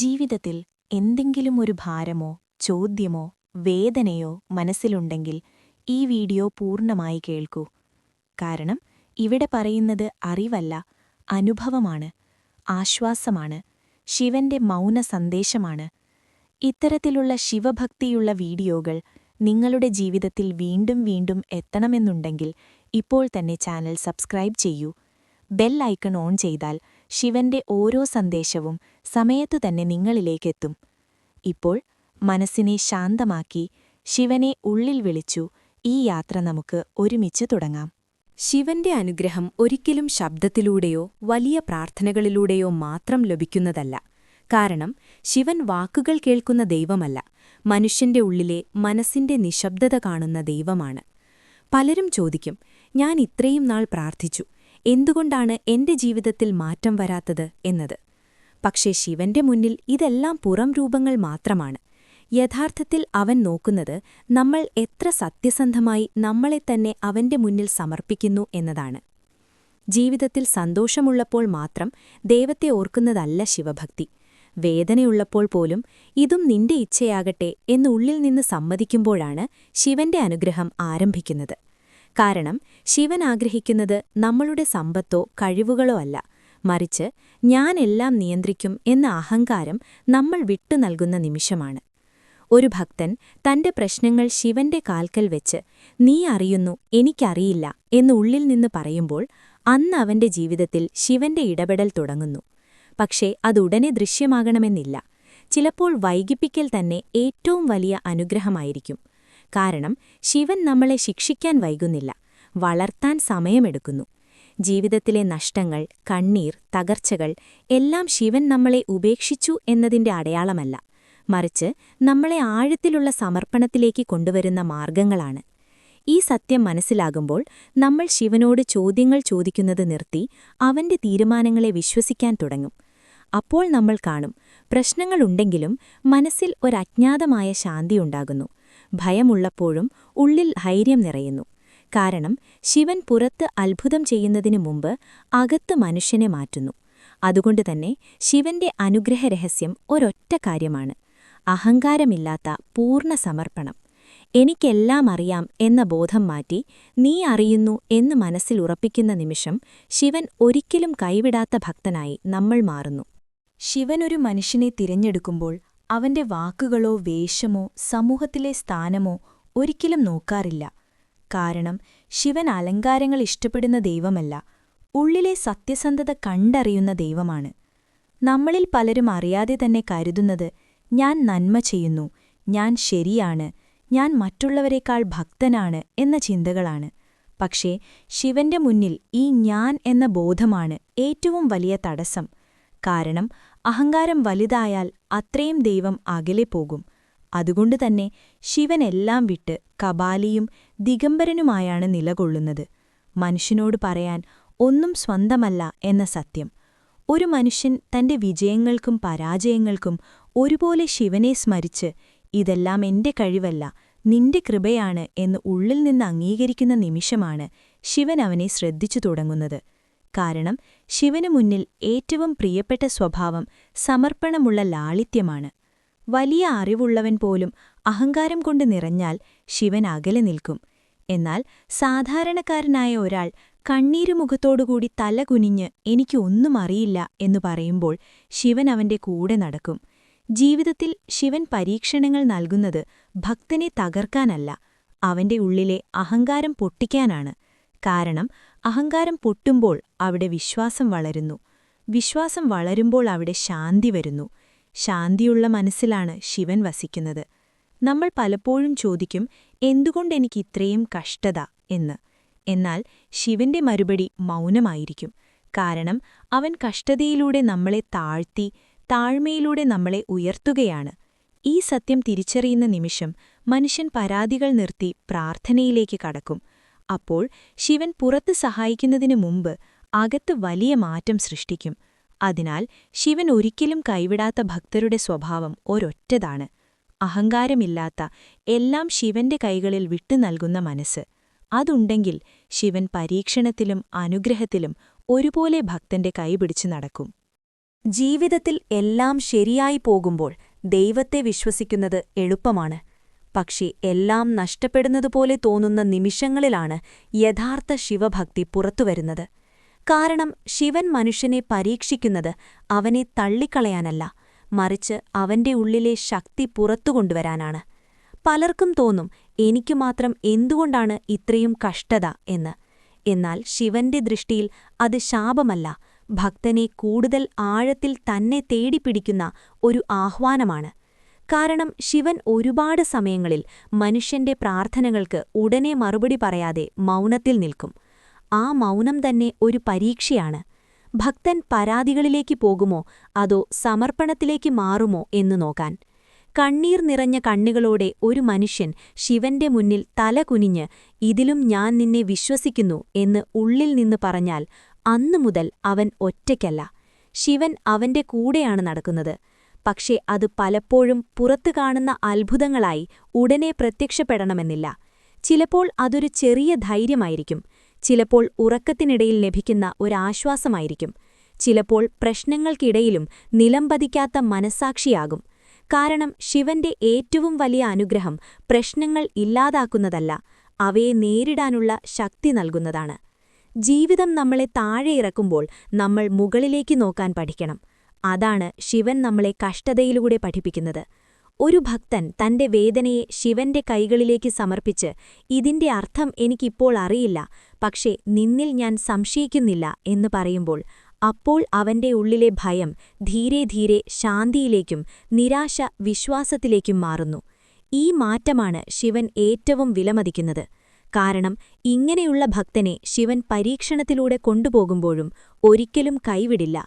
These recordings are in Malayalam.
ജീവിതത്തിൽ എന്തെങ്കിലും ഒരു ഭാരമോ ചോദ്യമോ വേദനയോ മനസ്സിലുണ്ടെങ്കിൽ ഈ വീഡിയോ പൂർണമായി കേൾക്കൂ. കാരണം ഇവിടെ പറയുന്നത് അറിവല്ല അനുഭവമാണ് ആശ്വാസമാണ് ശിവന്റെ മൗന സന്ദേശമാണ്. ഇത്തരത്തിലുള്ള ശിവഭക്തിയുള്ള വീഡിയോകൾ നിങ്ങളുടെ ജീവിതത്തിൽ വീണ്ടും വീണ്ടും എത്തണമെന്നുണ്ടെങ്കിൽ ഇപ്പോൾ തന്നെ ചാനൽ സബ്സ്ക്രൈബ് ചെയ്യൂ. ബെൽ ഐക്കൺ ഓൺ ചെയ്താൽ ശിവന്റെ ഓരോ സന്ദേശവും സമയത്തു തന്നെ നിങ്ങളിലേക്കെത്തും. ഇപ്പോൾ മനസ്സിനെ ശാന്തമാക്കി ശിവനെ ഉള്ളിൽ വിളിച്ചു ഈ യാത്ര നമുക്ക് ഒരുമിച്ച് തുടങ്ങാം. ശിവന്റെ അനുഗ്രഹം ഒരിക്കലും ശബ്ദത്തിലൂടെയോ വലിയ പ്രാർത്ഥനകളിലൂടെയോ മാത്രം ലഭിക്കുന്നതല്ല. കാരണം ശിവൻ വാക്കുകൾ കേൾക്കുന്ന ദൈവമല്ല. മനുഷ്യന്റെ ഉള്ളിലെ മനസ്സിന്റെ നിശബ്ദത കാണുന്ന ദൈവമാണ്. പലരും ചോദിക്കും ഞാൻ ഇത്രയും നാൾ പ്രാർത്ഥിച്ചു. എന്തുകൊണ്ടാണ് എന്റെ ജീവിതത്തിൽ മാറ്റം വരാത്തത് എന്നത്? പക്ഷേ ശിവന്റെ മുന്നിൽ ഇതെല്ലാം പുറം രൂപങ്ങൾ മാത്രമാണ്. യഥാർത്ഥത്തിൽ അവൻ നോക്കുന്നത് നമ്മൾ എത്ര സത്യസന്ധമായി നമ്മളെ തന്നെ അവന്റെ മുന്നിൽ സമർപ്പിക്കുന്നു എന്നതാണ്. ജീവിതത്തിൽ സന്തോഷമുള്ളപ്പോൾ മാത്രം ദൈവത്തെ ഓർക്കുന്നതല്ല ശിവഭക്തി. വേദനയുള്ളപ്പോൾ പോലും ഇതും നിന്റെ ഇച്ഛയാകട്ടെ എന്നുള്ളിൽ നിന്ന് സമ്മതിക്കുമ്പോഴാണ് ശിവന്റെ അനുഗ്രഹം ആരംഭിക്കുന്നത്. കാരണം ശിവൻ ആഗ്രഹിക്കുന്നത് നമ്മളുടെ സമ്പത്തോ കഴിവുകളോ അല്ല. മറിച്ച് ഞാനെല്ലാം നിയന്ത്രിക്കും എന്ന അഹങ്കാരം നമ്മൾ വിട്ടു നൽകുന്ന നിമിഷമാണ്. ഒരു ഭക്തൻ തന്റെ പ്രശ്നങ്ങൾ ശിവന്റെ കാൽക്കൽ വെച്ച് നീ അറിയുന്നു എനിക്കറിയില്ല എന്ന് ഉള്ളിൽ നിന്ന് പറയുമ്പോൾ അന്ന് അവന്റെ ജീവിതത്തിൽ ശിവന്റെ ഇടപെടൽ തുടങ്ങുന്നു. പക്ഷേ അതുടനെ ദൃശ്യമാകണമെന്നില്ല. ചിലപ്പോൾ വൈകിപ്പിക്കൽ തന്നെ ഏറ്റവും വലിയ അനുഗ്രഹമായിരിക്കും. കാരണം ശിവൻ നമ്മളെ ശിക്ഷിക്കാൻ വൈകുന്നില്ല വളർത്താൻ സമയമെടുക്കുന്നു. ജീവിതത്തിലെ നഷ്ടങ്ങൾ കണ്ണീർ തകർച്ചകൾ എല്ലാം ശിവൻ നമ്മളെ ഉപേക്ഷിച്ചു എന്നതിന്റെ അടയാളമല്ല. മറിച്ച് നമ്മളെ ആഴത്തിലുള്ള സമർപ്പണത്തിലേക്ക് കൊണ്ടുവരുന്ന മാർഗങ്ങളാണ്. ഈ സത്യം മനസ്സിലാകുമ്പോൾ നമ്മൾ ശിവനോട് ചോദ്യങ്ങൾ ചോദിക്കുന്നത് നിർത്തി അവന്റെ തീരുമാനങ്ങളെ വിശ്വസിക്കാൻ തുടങ്ങും. അപ്പോൾ നമ്മൾ കാണും പ്രശ്നങ്ങളുണ്ടെങ്കിലും മനസ്സിൽ ഒരജ്ഞാതമായ ശാന്തിയുണ്ടാകുന്നു ഭയമുള്ളപ്പോഴും ഉള്ളിൽ ധൈര്യം നിറയുന്നു. കാരണം ശിവൻ പുറത്ത് അത്ഭുതം ചെയ്യുന്നതിനു മുമ്പ് അകത്ത് മനുഷ്യനെ മാറ്റുന്നു. അതുകൊണ്ടുതന്നെ ശിവന്റെ അനുഗ്രഹരഹസ്യം ഒരൊറ്റ കാര്യമാണ്. അഹങ്കാരമില്ലാത്ത പൂർണ സമർപ്പണം. എനിക്കെല്ലാം അറിയാം എന്ന ബോധം മാറ്റി നീ അറിയുന്നു എന്ന് മനസ്സിൽ ഉറപ്പിക്കുന്ന നിമിഷം ശിവൻ ഒരിക്കലും കൈവിടാത്ത ഭക്തനായി നമ്മൾ മാറുന്നു. ശിവനൊരു മനുഷ്യനെ തിരഞ്ഞെടുക്കുമ്പോൾ അവന്റെ വാക്കുകളോ വേഷമോ സമൂഹത്തിലെ സ്ഥാനമോ ഒരിക്കലും നോക്കാറില്ല. കാരണം ശിവൻ അലങ്കാരങ്ങൾ ഇഷ്ടപ്പെടുന്ന ദൈവമല്ല ഉള്ളിലെ സത്യസന്ധത കണ്ടറിയുന്ന ദൈവമാണ്. നമ്മളിൽ പലരും അറിയാതെ തന്നെ കരുതുന്നത് ഞാൻ നന്മ ചെയ്യുന്നു ഞാൻ ശരിയാണ് ഞാൻ മറ്റുള്ളവരെക്കാൾ ഭക്തനാണ് എന്ന ചിന്തകളാണ്. പക്ഷേ ശിവന്റെ മുന്നിൽ ഈ ഞാൻ എന്ന ബോധമാണ് ഏറ്റവും വലിയ തടസ്സം. കാരണം അഹങ്കാരം വലുതായാൽ അത്രയും ദൈവം അകലെ പോകും. അതുകൊണ്ടുതന്നെ ശിവനെല്ലാം വിട്ട് കപാലിയും ദിഗംബരനുമായാണ് നിലകൊള്ളുന്നത്. മനുഷ്യനോട് പറയാൻ ഒന്നും സ്വന്തമല്ല എന്ന സത്യം. ഒരു മനുഷ്യൻ തന്റെ വിജയങ്ങൾക്കും പരാജയങ്ങൾക്കും ഒരുപോലെ ശിവനെ സ്മരിച്ച് ഇതെല്ലാം എന്റെ കഴിവല്ല നിന്റെ കൃപയാണ് എന്ന് ഉള്ളിൽ നിന്ന് അംഗീകരിക്കുന്ന നിമിഷമാണ് ശിവൻ അവനെ ശ്രദ്ധിച്ചു തുടങ്ങുന്നത്. കാരണം ശിവനു മുന്നിൽ ഏറ്റവും പ്രിയപ്പെട്ട സ്വഭാവം സമർപ്പണമുള്ള ലാളിത്യമാണ്. വലിയ അറിവുള്ളവൻ പോലും അഹങ്കാരം കൊണ്ട് നിറഞ്ഞാൽ ശിവൻ അകലെ നിൽക്കും. എന്നാൽ സാധാരണക്കാരനായ ഒരാൾ കണ്ണീരുമുഖത്തോടുകൂടി തല കുനിഞ്ഞ് എനിക്ക് ഒന്നും അറിയില്ല എന്നു പറയുമ്പോൾ ശിവൻ അവന്റെ കൂടെ നടക്കും. ജീവിതത്തിൽ ശിവൻ പരീക്ഷണങ്ങൾ നൽകുന്നത് ഭക്തനെ തകർക്കാനല്ല അവന്റെ ഉള്ളിലെ അഹങ്കാരം പൊട്ടിക്കാനാണ്. കാരണം അഹങ്കാരം പൊട്ടുമ്പോൾ അവിടെ വിശ്വാസം വളരുന്നു. വിശ്വാസം വളരുമ്പോൾ അവിടെ ശാന്തി വരുന്നു. ശാന്തിയുള്ള മനസ്സിലാണ് ശിവൻ വസിക്കുന്നത്. നമ്മൾ പലപ്പോഴും ചോദിക്കും എന്തുകൊണ്ടെനിക്ക് ഇത്രയും കഷ്ടത എന്ന്. എന്നാൽ ശിവന്റെ മറുപടി മൗനമായിരിക്കും. കാരണം അവൻ കഷ്ടതയിലൂടെ നമ്മളെ താഴ്ത്തി താഴ്മയിലൂടെ നമ്മളെ ഉയർത്തുകയാണ്. ഈ സത്യം തിരിച്ചറിയുന്ന നിമിഷം മനുഷ്യൻ പരാതികൾ നിർത്തി പ്രാർത്ഥനയിലേക്ക് കടക്കും. അപ്പോൾ ശിവൻ പുറത്ത് സഹായിക്കുന്നതിന് മുമ്പ് അകത്ത് വലിയ മാറ്റം സൃഷ്ടിക്കും. അതിനാൽ ശിവൻ ഒരിക്കലും കൈവിടാത്ത ഭക്തരുടെ സ്വഭാവം ഒരൊറ്റതാണ്. അഹങ്കാരമില്ലാത്ത എല്ലാം ശിവന്റെ കൈകളിൽ വിട്ടു നൽകുന്ന മനസ്സ്. അതുണ്ടെങ്കിൽ ശിവൻ പരീക്ഷണത്തിലും അനുഗ്രഹത്തിലും ഒരുപോലെ ഭക്തന്റെ കൈപിടിച്ചു നടക്കും. ജീവിതത്തിൽ എല്ലാം ശരിയായി പോകുമ്പോൾ ദൈവത്തെ വിശ്വസിക്കുന്നത് എളുപ്പമാണ്. പക്ഷേ എല്ലാം നഷ്ടപ്പെടുന്നതുപോലെ തോന്നുന്ന നിമിഷങ്ങളിലാണ് യഥാർത്ഥ ശിവഭക്തി പുറത്തുവരുന്നത്. കാരണം ശിവൻ മനുഷ്യനെ പരീക്ഷിക്കുന്നത് അവനെ തള്ളിക്കളയാനല്ല മറിച്ച് അവന്റെ ഉള്ളിലെ ശക്തി പുറത്തുകൊണ്ടുവരാനാണ്. പലർക്കും തോന്നും എനിക്കു മാത്രം എന്തുകൊണ്ടാണ് ഇത്രയും കഷ്ടത എന്ന്. എന്നാൽ ശിവന്റെ ദൃഷ്ടിയിൽ അത് ശാപമല്ല ഭക്തനെ കൂടുതൽ ആഴത്തിൽ തന്നെ തേടിപ്പിടിക്കുന്ന ഒരു ആഹ്വാനമാണ്. കാരണം ശിവൻ ഒരുപാട് സമയങ്ങളിൽ മനുഷ്യന്റെ പ്രാർത്ഥനകൾക്ക് ഉടനെ മറുപടി പറയാതെ മൗനത്തിൽ നിൽക്കും. ആ മൗനം തന്നെ ഒരു പരീക്ഷയാണ്. ഭക്തൻ പരാതികളിലേക്ക് പോകുമോ? അതോ സമർപ്പണത്തിലേക്ക് മാറുമോ എന്നു നോക്കാൻ. കണ്ണീർ നിറഞ്ഞ കണ്ണുകളോടെ ഒരു മനുഷ്യൻ ശിവന്റെ മുന്നിൽ തല കുനിഞ്ഞ് ഇതിലും ഞാൻ നിന്നെ വിശ്വസിക്കുന്നു എന്ന് ഉള്ളിൽ നിന്ന് പറഞ്ഞാൽ അന്നു മുതൽ അവൻ ഒറ്റയ്ക്കല്ല. ശിവൻ അവന്റെ കൂടെയാണ് നടക്കുന്നത്. പക്ഷേ അത് പലപ്പോഴും പുറത്തു കാണുന്ന അത്ഭുതങ്ങളായി ഉടനെ പ്രത്യക്ഷപ്പെടണമെന്നില്ല. ചിലപ്പോൾ അതൊരു ചെറിയ ധൈര്യമായിരിക്കും. ചിലപ്പോൾ ഉറക്കത്തിനിടയിൽ ലഭിക്കുന്ന ഒരാശ്വാസമായിരിക്കും. ചിലപ്പോൾ പ്രശ്നങ്ങൾക്കിടയിലും നിലംപതിക്കാത്ത മനസ്സാക്ഷിയാകും. കാരണം ശിവന്റെ ഏറ്റവും വലിയ അനുഗ്രഹം പ്രശ്നങ്ങൾ ഇല്ലാതാക്കുന്നതല്ല അവയെ നേരിടാനുള്ള ശക്തി നൽകുന്നതാണ്. ജീവിതം നമ്മളെ താഴെ ഇറക്കുമ്പോൾ നമ്മൾ മുകളിലേക്ക് നോക്കാൻ പഠിക്കണം. അതാണ് ശിവൻ നമ്മളെ കഷ്ടതയിലൂടെ പഠിപ്പിക്കുന്നത്. ഒരു ഭക്തൻ തന്റെ വേദനയെ ശിവന്റെ കൈകളിലേക്ക് സമർപ്പിച്ച് ഇതിന്റെ അർത്ഥം എനിക്കിപ്പോൾ അറിയില്ല പക്ഷേ നിന്നിൽ ഞാൻ സംശയിക്കുന്നില്ല എന്ന് പറയുമ്പോൾ അപ്പോൾ അവന്റെ ഉള്ളിലെ ഭയം ധീരെ ധീരെ ശാന്തിയിലേക്കും നിരാശ വിശ്വാസത്തിലേക്കും മാറുന്നു. ഈ മാറ്റമാണ് ശിവൻ ഏറ്റവും വിലമതിക്കുന്നത്. കാരണം ഇങ്ങനെയുള്ള ഭക്തനെ ശിവൻ പരീക്ഷണത്തിലൂടെ കൊണ്ടുപോകുമ്പോഴും ഒരിക്കലും കൈവിടില്ല.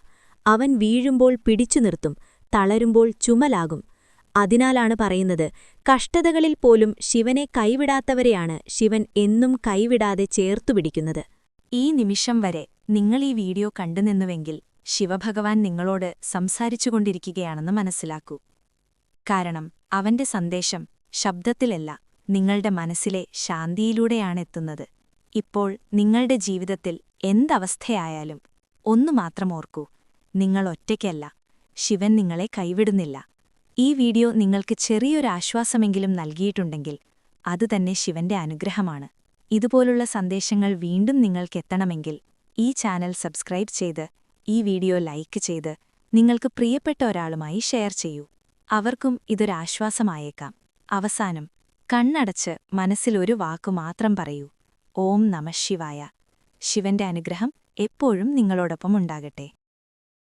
അവൻ വീഴുമ്പോൾ പിടിച്ചു നിർത്തും തളരുമ്പോൾ ചുമലാകും. അതിനാലാണ് പറയുന്നത് കഷ്ടതകളിൽ പോലും ശിവനെ കൈവിടാത്തവരെയാണ് ശിവൻ എന്നും കൈവിടാതെ ചേർത്തുപിടിക്കുന്നത് ഈ നിമിഷം വരെ നിങ്ങൾ ഈ വീഡിയോ കണ്ടുനിന്നുവെങ്കിൽ ശിവഭഗവാൻ നിങ്ങളോട് സംസാരിച്ചുകൊണ്ടിരിക്കുകയാണെന്ന് മനസ്സിലാക്കൂ. കാരണം അവന്റെ സന്ദേശം ശബ്ദത്തിലല്ല നിങ്ങളുടെ മനസ്സിലെ ശാന്തിയിലൂടെയാണെത്തുന്നത്. ഇപ്പോൾ നിങ്ങളുടെ ജീവിതത്തിൽ എന്തവസ്ഥയായാലും ഒന്നു മാത്രം ഓർക്കൂ നിങ്ങൾ ഒറ്റയ്ക്കല്ല. ശിവൻ നിങ്ങളെ കൈവിടുന്നില്ല. ഈ വീഡിയോ നിങ്ങൾക്ക് ചെറിയൊരാശ്വാസമെങ്കിലും നൽകിയിട്ടുണ്ടെങ്കിൽ അതുതന്നെ ശിവന്റെ അനുഗ്രഹമാണ്. ഇതുപോലുള്ള സന്ദേശങ്ങൾ വീണ്ടും നിങ്ങൾക്കെത്തണമെങ്കിൽ ഈ ചാനൽ സബ്സ്ക്രൈബ് ചെയ്ത് ഈ വീഡിയോ ലൈക്ക് ചെയ്ത് നിങ്ങൾക്ക് പ്രിയപ്പെട്ട ഒരാളുമായി ഷെയർ ചെയ്യൂ. അവർക്കും ഇതൊരാശ്വാസമായേക്കാം അവസാനം കണ്ണടച്ച് മനസ്സിലൊരു വാക്കു മാത്രം പറയൂ. ഓം നമഃശിവായ ശിവന്റെ അനുഗ്രഹം എപ്പോഴും നിങ്ങളോടൊപ്പം ഉണ്ടാകട്ടെ.